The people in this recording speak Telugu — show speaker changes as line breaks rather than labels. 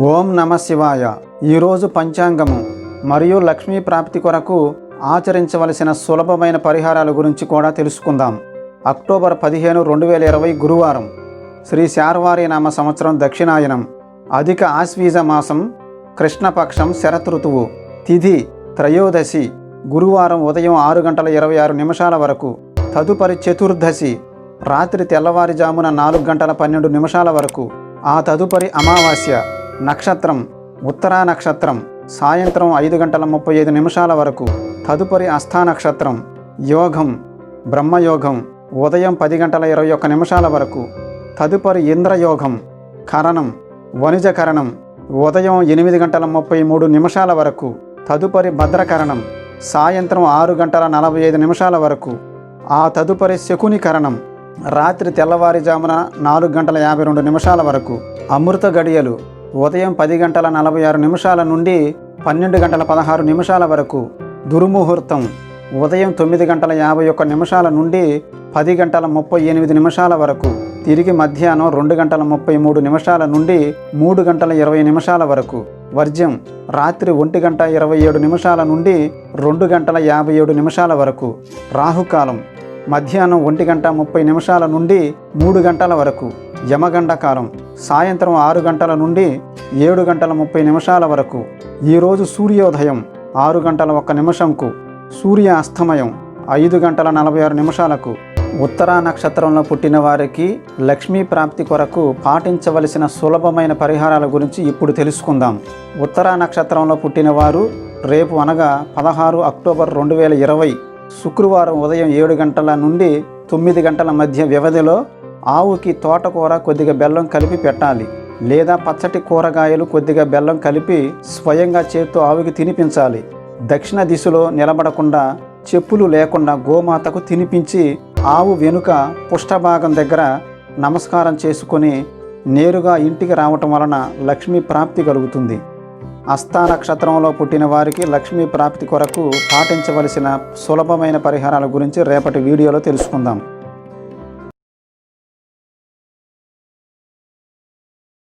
ఓం నమ శివాయ. ఈరోజు పంచాంగము. మరియు లక్ష్మీ ప్రాప్తి కొరకు ఆచరించవలసిన సులభమైన పరిహారాల గురించి కూడా తెలుసుకుందాం. అక్టోబర్ పదిహేను రెండు వేల ఇరవై గురువారం. శ్రీ శార్వారి నామ సంవత్సరం దక్షిణాయనం. అధిక ఆశ్వీజ మాసం కృష్ణపక్షం శరతృతువు తిథి త్రయోదశి గురువారం ఉదయం ఆరు గంటల ఇరవై ఆరు నిమిషాల వరకు తదుపరి చతుర్దశి రాత్రి తెల్లవారుజామున నాలుగు గంటల పన్నెండు నిమిషాల వరకు ఆ తదుపరి అమావాస్య నక్షత్రం ఉత్తరా నక్షత్రం సాయంత్రం ఐదు గంటల ముప్పై ఐదు నిమిషాల వరకు. తదుపరి అస్థా నక్షత్రం యోగం బ్రహ్మయోగం ఉదయం పది గంటల ఇరవై ఒక్క నిమిషాల వరకు. తదుపరి ఇంద్రయోగం కరణం వణిజకరణం ఉదయం ఎనిమిది గంటల ముప్పై మూడు నిమిషాల వరకు. తదుపరి భద్రకరణం సాయంత్రం ఆరు గంటల నలభై ఐదు నిమిషాల వరకు. ఆ తదుపరి శకునికరణం రాత్రి తెల్లవారుజామున నాలుగు గంటల యాభై రెండు నిమిషాల వరకు. అమృత గడియలు ఉదయం పది గంటల నలభై ఆరు నిమిషాల నుండి పన్నెండు గంటల పదహారు నిమిషాల వరకు దుర్ముహూర్తం. ఉదయం తొమ్మిది గంటల యాభై ఒక్క నిమిషాల నుండి పది గంటల ముప్పై ఎనిమిది నిమిషాల వరకు తిరిగి మధ్యాహ్నం రెండు గంటల ముప్పై మూడు నిమిషాల నుండి మూడు గంటల ఇరవై నిమిషాల వరకు వర్జ్యం రాత్రి ఒంటి గంట ఇరవై ఏడు నిమిషాల నుండి రెండు గంటల యాభై ఏడు నిమిషాల వరకు రాహుకాలం మధ్యాహ్నం ఒంటి గంట ముప్పై నిమిషాల నుండి మూడు గంటల వరకు యమగండ కాలం. సాయంత్రం ఆరు గంటల నుండి ఏడు గంటల ముప్పై నిమిషాల వరకు. ఈరోజు సూర్యోదయం ఆరు గంటల ఒక్క నిమిషంకు. సూర్య అస్తమయం ఐదు గంటల నలభై ఆరు నిమిషాలకు. ఉత్తరా నక్షత్రంలో పుట్టిన వారికి లక్ష్మీ ప్రాప్తి కొరకు పాటించవలసిన సులభమైన పరిహారాల గురించి ఇప్పుడు తెలుసుకుందాం. ఉత్తరా నక్షత్రంలో పుట్టిన వారు రేపు అనగా పదహారు అక్టోబర్ రెండు వేల ఇరవై. శుక్రవారం ఉదయం ఏడు గంటల నుండి తొమ్మిది గంటల మధ్య వ్యవధిలో ఆవుకి తోటకూర కొద్దిగా బెల్లం కలిపి పెట్టాలి లేదా పచ్చటి కూరగాయలు కొద్దిగా బెల్లం కలిపి స్వయంగా చేత్తో ఆవుకి తినిపించాలి. దక్షిణ దిశలో నిలబడకుండా చెప్పులు లేకుండా గోమాతకు తినిపించి ఆవు వెనుక పుష్టభాగం దగ్గర నమస్కారం చేసుకొని నేరుగా ఇంటికి రావటం వలన లక్ష్మీ ప్రాప్తి కలుగుతుంది. అస్థా నక్షత్రంలో పుట్టిన వారికి లక్ష్మీ ప్రాప్తి కొరకు పాటించవలసిన సులభమైన పరిహారాల గురించి రేపటి వీడియోలో తెలుసుకుందాం.